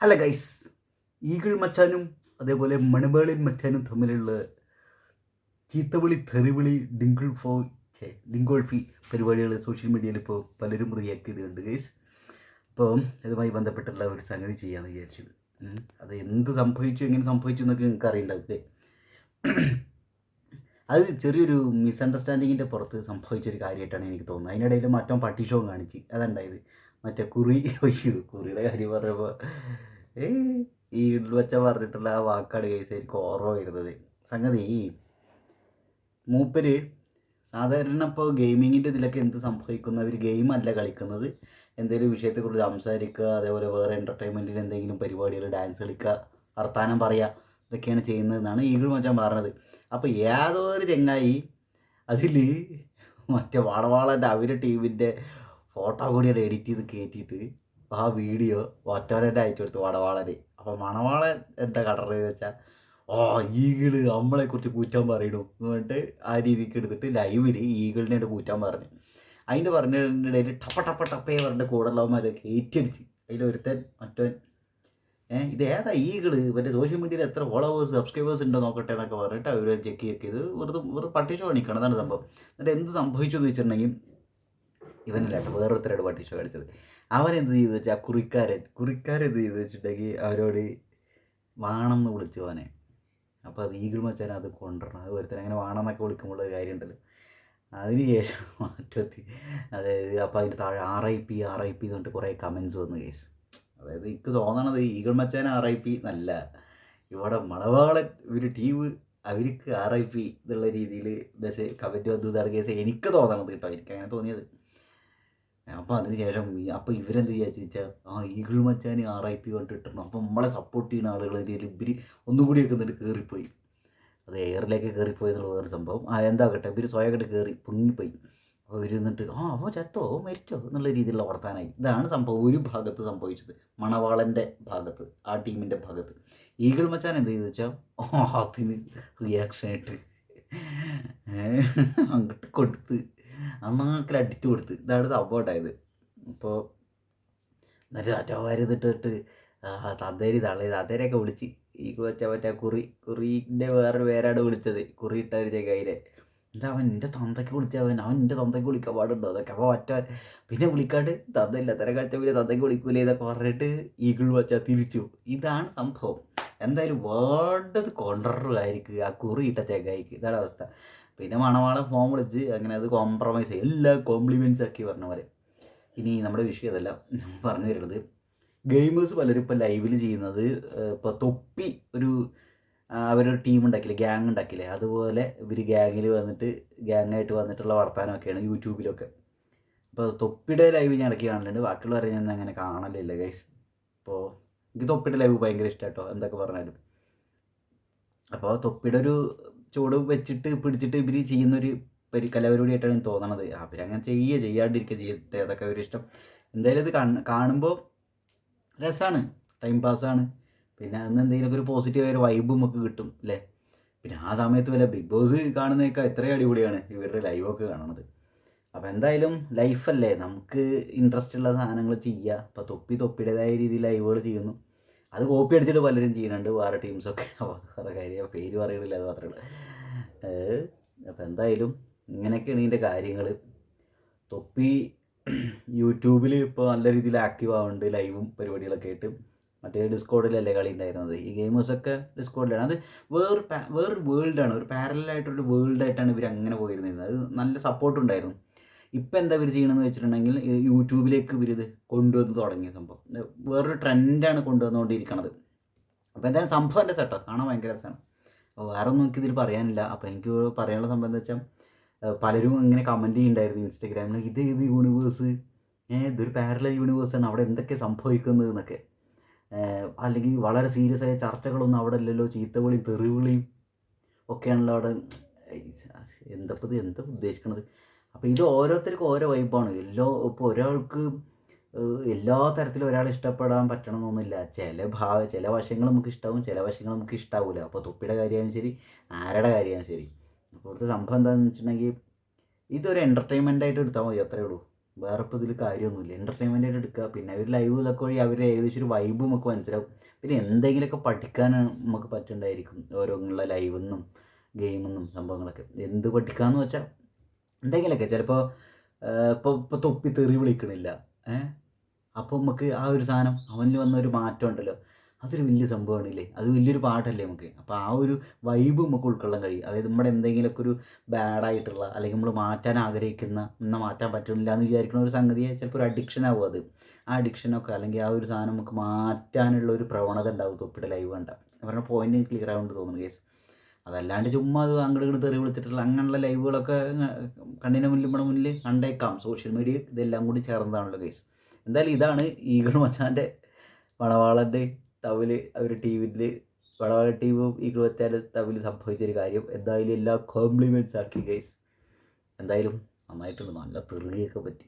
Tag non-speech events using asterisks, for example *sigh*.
Hello guys eagle മച്ചാനും അതേപോലെ മണബേളിൻ മച്ചാനും തമ്മിലുള്ള ചീത്തവിളി തെറിവിളി ഡിങ്കിൾ ഫോ ഡിങ്കോൾഫി പരിപാടികൾ സോഷ്യൽ മീഡിയയിൽ ഇപ്പോൾ പലരും റിയാക്ട് ചെയ്തിട്ടുണ്ട് ഗൈസ് അപ്പോൾ അതുമായി ബന്ധപ്പെട്ടുള്ള ഒരു സംഗതി ചെയ്യാമെന്ന് വിചാരിച്ചത്. അത് എന്ത് സംഭവിച്ചു എങ്ങനെ സംഭവിച്ചു എന്നൊക്കെ നിങ്ങൾക്ക് അറിയണ്ടാവില്ലേ അത് ചെറിയൊരു മിസ്അണ്ടർസ്റ്റാൻഡിങ്ങിന്റെ പുറത്ത് സംഭവിച്ചൊരു കാര്യമായിട്ടാണ് എനിക്ക് തോന്നുന്നത്. അതിനിടയിൽ മറ്റോ പട്ടിഷവും കാണിച്ച് അതുണ്ടായത് മറ്റേ കുറി. *laughs* ഒയ്യോ കുറിയുടെ കാര്യം ഏ ഈ ഉള്ളുവച്ച പറഞ്ഞിട്ടുള്ള ആ വാക്കാട് കേസ് എനിക്ക് ഓർമ്മ വരുന്നത്. സംഗതി മൂപ്പര് സാധാരണ ഇപ്പോൾ ഗെയിമിങ്ങിന്റെ ഇതിലൊക്കെ എന്ത് സംഭവിക്കുന്നു? അവർ ഗെയിമല്ല കളിക്കുന്നത്. എന്തെങ്കിലും വിഷയത്തെക്കുറിച്ച് സംസാരിക്കുക അതേപോലെ വേറെ എന്റർടൈൻമെന്റിന് എന്തെങ്കിലും പരിപാടികൾ ഡാൻസ് കളിക്കുക വർത്താനം പറയുക ഇതൊക്കെയാണ് ചെയ്യുന്നതെന്നാണ് ഈഗിൾ മച്ചാൻ പറഞ്ഞത്. അപ്പോൾ ഏതോ ഒരു ചെങ്ങായി അതിൽ മറ്റേ വാടവാളന്റെ അവരുടെ ടീമിന്റെ ഫോട്ടോ കൂടി അത് എഡിറ്റ് ചെയ്ത് കയറ്റിയിട്ട് ആ വീഡിയോ ഒറ്റവരെ അയച്ചു കൊടുത്തു വടവാളരെ അപ്പോൾ മണവാളൻ എന്താ കടറ് വെച്ചാൽ ഓ ഈഗിൾ നമ്മളെ കുറിച്ച് കൂറ്റാൻ പറയണു എന്നിട്ട് ആ രീതിക്ക് എടുത്തിട്ട് ലൈവിൽ ഈഗിളിനെ കൂറ്റാൻ പറഞ്ഞു. അതിന്റെ പറഞ്ഞതിനിടയിൽ ടപ്പ ടപ്പ ടപ്പേ പറഞ്ഞ കൂടെയുള്ളവന്മാരൊക്കെ ഏറ്റടിച്ച് അതിലൊരുത്തൻ മറ്റവൻ ഏഹ് ഇത് ഏതാ ഈഗിൾ? മറ്റേ സോഷ്യൽ മീഡിയയിൽ എത്ര ഫോളോവേഴ്സ് സബ്സ്ക്രൈബേഴ്സ് ഉണ്ടോ നോക്കട്ടെ എന്നൊക്കെ പറഞ്ഞിട്ട് അവർ ചെക്ക് ചെക്ക് ചെയ്ത് വെറുതെ വെറുതെ പട്ടിച്ചു കാണിക്കണം. അതാണ് സംഭവം. എന്നിട്ട് എന്ത് സംഭവിച്ചു എന്ന് വെച്ചിട്ടുണ്ടെങ്കിൽ ഇവനല്ല കേട്ടോ വേറൊരുത്തരോട് പട്ടിഷോ കളിച്ചത് അവരെന്ത് ചെയ്തു വെച്ചാൽ കുറിക്കാരൻ കുറിക്കാരെന്ത് ചെയ്തു വെച്ചിട്ടുണ്ടെങ്കിൽ അവരോട് വാണമെന്ന് വിളിച്ചു അവനെ. അപ്പോൾ അത് ഈഗിൾ മച്ചാൻ അത് കൊണ്ടുവരണം. അത് ഒരുത്തൻ അങ്ങനെ വാണമെന്നൊക്കെ വിളിക്കുമ്പോൾ ഒരു കാര്യമുണ്ടല്ലോ. അതിന് ശേഷം *laughs* മാറ്റത്തി അതായത് അപ്പോൾ അതിന്റെ താഴെ R I P R I P എന്ന് പറഞ്ഞിട്ട് കുറേ കമൻസ് വന്നു കേസ് അതായത് എനിക്ക് തോന്നണത് eagle Machan R I P എന്നല്ല. ഇവിടെ മണവാളൻ ഒരു ടീം അവർക്ക് ആർ ഐ പി എന്നുള്ള രീതിയിൽ മെസ്സേജ് കമന്റ് വന്നു കേസ് എനിക്ക് തോന്നണത് കേട്ടോ. എനിക്ക് അങ്ങനെ തോന്നിയത്. അപ്പോൾ അതിന് ശേഷം അപ്പോൾ ഇവരെന്ത് വിചാരിച്ചു വെച്ചാൽ ആ eagle Machan R I P കൊണ്ട് ഇട്ടണം അപ്പോൾ നമ്മളെ സപ്പോർട്ട് ചെയ്യുന്ന ആളുകൾ ഇതിൽ ഇവർ ഒന്നും കൂടിയൊക്കെ എന്നിട്ട് കയറിപ്പോയി അത് എയറിലേക്ക് കയറിപ്പോയി എന്നുള്ള വേറെ സംഭവം. ആ എന്താകട്ടെ ഇവർ സ്വയമായിട്ട് കയറി പൊങ്ങിപ്പോയി. അപ്പോൾ ഇവർ എന്നിട്ട് ആ അപ്പോൾ ചത്തോ? മരിച്ചോ? എന്നുള്ള രീതിയിലുള്ള വർത്താനായി. ഇതാണ് സംഭവം. ഒരു ഭാഗത്ത് സംഭവിച്ചത്. മണവാളന്റെ ഭാഗത്ത് ആ ടീമിന്റെ ഭാഗത്ത്. ഈഗിൾ മച്ചാൻ എന്ത് ചെയ്തു വെച്ചാൽ ഓ അതിന് റിയാക്ഷനായിട്ട് അങ്ങോട്ട് കൊടുത്ത് അന്നാക്കിൽ അടിച്ചു കൊടുത്ത്. ഇതാണ് സംഭവം ഉണ്ടായത്. അപ്പോൾ എന്നിട്ട് അറ്റവാരുന്നിട്ടിട്ട് തന്തേരി തള്ളി തന്തേരെയൊക്കെ വിളിച്ച് ഈ വെച്ച മറ്റേ കുറി കുറിന്റെ വേറൊരു പേരാണ് വിളിച്ചത്. കുറി ഇട്ട ഒരു ചെങ്ങായിനെ എന്നിട്ട് അവൻ എന്റെ തന്തയ്ക്ക് വിളിച്ച അവൻ അവൻ എന്റെ തന്തയ്ക്ക് വിളിക്കാൻ പാടുണ്ടോ? അതൊക്കെ അപ്പോൾ ഒറ്റ പിന്നെ വിളിക്കാണ്ട് തന്തയില്ല തന്നെ കഴിച്ച പിന്നെ തന്തയ്ക്ക് വിളിക്കൂലേ ഇതൊക്കെ പറഞ്ഞിട്ട് ഈഗിൾ വച്ച തിരിച്ചു. ഇതാണ് സംഭവം. എന്തായാലും വേണ്ടത് കൊണ്ടറായിരിക്കും ആ കുറി ഇട്ട ചെങ്ങായിക്ക്. ഇതാണ് അവസ്ഥ. പിന്നെ മണവാളൻ ഫോൺ വിളിച്ച് അങ്ങനെ അത് കോംപ്രമൈസ് എല്ലാ കോംപ്ലിമെന്റ്സ് ആക്കി പറഞ്ഞ പോലെ. ഇനി നമ്മുടെ വിഷയം അതല്ല പറഞ്ഞു വരുന്നത് ഗെയിമേഴ്സ് പലരും ഇപ്പോൾ ലൈവിൽ ചെയ്യുന്നത് ഇപ്പോൾ തൊപ്പി ഒരു അവരൊരു ടീം ഉണ്ടാക്കില്ലേ ഗ്യാങ് ഉണ്ടാക്കില്ലേ? അതുപോലെ ഇവർ ഗ്യാങ്ങിൽ വന്നിട്ട് ഗ്യാങ്ങായിട്ട് വന്നിട്ടുള്ള വർത്തമാനമൊക്കെയാണ് യൂട്യൂബിലൊക്കെ. അപ്പോൾ തൊപ്പിയുടെ ലൈവ് ഞാൻ ഇടയ്ക്ക് കാണലുണ്ട്. ബാക്കിയുള്ളവരെ ഞാൻ അങ്ങനെ കാണലില്ല ഗൈസ് അപ്പോൾ എനിക്ക് തൊപ്പിയുടെ ലൈവ് ഭയങ്കര ഇഷ്ടം എന്തൊക്കെ പറഞ്ഞാലും. അപ്പോൾ തൊപ്പിയുടെ ഒരു ചൂട് വെച്ചിട്ട് പിടിച്ചിട്ട് ഇവർ ചെയ്യുന്നൊരു പരി കലാപരിപാടിയായിട്ടാണ് തോന്നണത്. അവരങ്ങനെ ചെയ്യുക ചെയ്യാണ്ടിരിക്കുക ചെയ്യട്ടെ. അതൊക്കെ അവർ ഇഷ്ടം. എന്തായാലും ഇത് കാണ കാണുമ്പോൾ രസമാണ് ടൈം പാസ്സാണ് പിന്നെ അന്ന് എന്തെങ്കിലുമൊക്കെ ഒരു പോസിറ്റീവായ ഒരു വൈബും നമുക്ക് കിട്ടും അല്ലേ? പിന്നെ ആ സമയത്ത് വല്ല ബിഗ് ബോസ് കാണുന്നതൊക്കെ എത്രയും അടിപൊളിയാണ് ഇവരുടെ ലൈവൊക്കെ കാണുന്നത് അപ്പോൾ എന്തായാലും ലൈഫല്ലേ നമുക്ക് ഇൻട്രസ്റ്റ് ഉള്ള സാധനങ്ങൾ ചെയ്യുക അപ്പോൾ തൊപ്പി തൊപ്പിയുടേതായ രീതിയിൽ ലൈവുകൾ ചെയ്യുന്നു. അത് കോപ്പി അടിച്ചിട്ട് പലരും ചെയ്യുന്നുണ്ട് വേറെ ടീംസൊക്കെ *laughs* വേറെ കാര്യം. പേര് പറയുന്നില്ല അത് മാത്രമേ ഉള്ളൂ. അപ്പോൾ എന്തായാലും ഇങ്ങനെയൊക്കെയാണ് ഇതിന്റെ കാര്യങ്ങൾ. തൊപ്പി *clears throat* യൂട്യൂബിൽ ഇപ്പോൾ നല്ല രീതിയിൽ ആക്റ്റീവ് ആവുന്നുണ്ട്. ലൈവും പരിപാടികളൊക്കെ ആയിട്ട്. മറ്റേ ഡിസ്കോഡിലല്ലേ കളി ഉണ്ടായിരുന്നത്? ഈ ഗെയിമേഴ്സൊക്കെ ഡിസ്കോഡിലാണ്. അത് വേറൊരു വേറൊരു വേൾഡാണ് ഒരു പാരലായിട്ടൊരു വേൾഡായിട്ടാണ് ഇവർ അങ്ങനെ പോയിരുന്നത് അത് നല്ല സപ്പോർട്ട് ഉണ്ടായിരുന്നു. ഇപ്പം എന്താ ഇവർ ചെയ്യണമെന്ന് വെച്ചിട്ടുണ്ടെങ്കിൽ യൂട്യൂബിലേക്ക് ഇവർ ഇത് കൊണ്ടുവന്ന് തുടങ്ങിയ സംഭവം. ഇത് വേറൊരു ട്രെൻഡാണ് കൊണ്ടുവന്നുകൊണ്ടിരിക്കുന്നത് അപ്പോൾ എന്തായാലും സംഭവം എന്റെ സെട്ടോ കാണാൻ ഭയങ്കര രസമാണ് വേറെ ഒന്നും എനിക്കിതിൽ പറയാനില്ല. അപ്പോൾ എനിക്ക് പറയാനുള്ള സംഭവം എന്താ വെച്ചാൽ പലരും ഇങ്ങനെ കമന്റ് ചെയ്യുന്നുണ്ടായിരുന്നു ഇൻസ്റ്റാഗ്രാമിൽ ഇത് ഏത് യൂണിവേഴ്സ് ഏഹ് ഇതൊരു പാരലൽ യൂണിവേഴ്സാണ് അവിടെ എന്തൊക്കെ സംഭവിക്കുന്നത് എന്നൊക്കെ. അല്ലെങ്കിൽ വളരെ സീരിയസ് ആയ ചർച്ചകളൊന്നും അവിടെ ഇല്ലല്ലോ. ചീത്തവിളിയും തെറിവിളിയും ഒക്കെയാണല്ലോ അവിടെ. എന്തപ്പോൾ ഇത് എന്താ ഉദ്ദേശിക്കണത്? അപ്പോൾ ഇത് ഓരോരുത്തർക്കും ഓരോ വൈബാണ്. എല്ലോ ഇപ്പോൾ ഒരാൾക്ക് എല്ലാ തരത്തിലും ഒരാളെ ഇഷ്ടപ്പെടാൻ പറ്റണമെന്നൊന്നുമില്ല ചില ഭാവ ചില വശങ്ങൾ നമുക്ക് ഇഷ്ടാവും ചില വശങ്ങൾ നമുക്ക് ഇഷ്ടാവില്ല അപ്പോൾ തൊപ്പിയുടെ കാര്യമായാലും ശരി ആരുടെ കാര്യമായാലും ശരി. അപ്പോൾ ഇവിടുത്തെ സംഭവം എന്താണെന്ന് വെച്ചിട്ടുണ്ടെങ്കിൽ ഇതൊരു എന്റർടൈൻമെന്റ് ആയിട്ട് എടുത്താൽ മതി അത്രേ ഉള്ളൂ. വേറെ ഇപ്പോൾ ഇതിൽ കാര്യമൊന്നുമില്ല. എന്റർടൈൻമെന്റ് ആയിട്ട് എടുക്കുക പിന്നെ ഒരു ലൈവ് ഇതൊക്കെ വഴി അവർ ഏകദേശം ഒരു വൈബ് നമുക്ക് മനസ്സിലാവും. പിന്നെ എന്തെങ്കിലുമൊക്കെ പഠിക്കാൻ നമുക്ക് പറ്റുന്നുണ്ടായിരിക്കും ഓരോന്നുള്ള ലൈവെന്നും ഗെയിമെന്നും സംഭവങ്ങളൊക്കെ. എന്ത് പഠിക്കാമെന്ന് വെച്ചാൽ എന്തെങ്കിലുമൊക്കെ ചിലപ്പോൾ ഇപ്പോൾ ഇപ്പോൾ തൊപ്പി തെറി വിളിക്കണില്ല. ഏഹ്? അപ്പോൾ നമുക്ക് ആ ഒരു സാധനം അവനിൽ വന്ന ഒരു മാറ്റം ഉണ്ടല്ലോ. അതൊരു വലിയ സംഭവമാണില്ലേ? അത് വലിയൊരു പാട്ടല്ലേ നമുക്ക്? അപ്പോൾ ആ ഒരു വൈബ് നമുക്ക് ഉൾക്കൊള്ളാൻ കഴിയും. അതായത് നമ്മുടെ എന്തെങ്കിലുമൊക്കെ ഒരു ബാഡായിട്ടുള്ള അല്ലെങ്കിൽ നമ്മൾ മാറ്റാൻ ആഗ്രഹിക്കുന്ന എന്നാൽ മാറ്റാൻ പറ്റുന്നില്ല എന്ന് വിചാരിക്കുന്ന ഒരു സംഗതിയെ ചിലപ്പോൾ ഒരു അഡിക്ഷൻ ആവും അത്. ആ അഡിക്ഷനൊക്കെ അല്ലെങ്കിൽ ആ ഒരു സാധനം നമുക്ക് മാറ്റാനുള്ള ഒരു പ്രവണത ഉണ്ടാവും തൊപ്പിയുടെ ലൈവ് കണ്ട. അവരുടെ പോയിന്റ് ക്ലിയർ ആവുന്നുണ്ട് തോന്നുന്നു കേസ് അതല്ലാണ്ട് ചുമ്മാ അത് അങ്ങോട്ട് തെറി വിളിച്ചിട്ടുള്ള അങ്ങനെയുള്ള ലൈവുകളൊക്കെ കണ്ണിന് മുന്നിൽ നമ്മുടെ മുന്നിൽ കണ്ടേക്കാം. സോഷ്യൽ മീഡിയ ഇതെല്ലാം കൂടി ചേർന്നതാണല്ലോ കേസ് എന്തായാലും ഇതാണ് ഈഗൾ മച്ചാന്റെ വളവാളന്റെ തവിൽ അവർ ടി വിയിൽ വളവാള ടീമും ഈഗിൾ വെച്ചാൽ തവിൽ സംഭവിച്ചൊരു കാര്യം. എന്തായാലും എല്ലാ കോംപ്ലിമെന്റ്സ് ആക്കി ഗൈസ് എന്തായാലും നന്നായിട്ടുണ്ട്. നല്ല തെറിയൊക്കെ പറ്റി.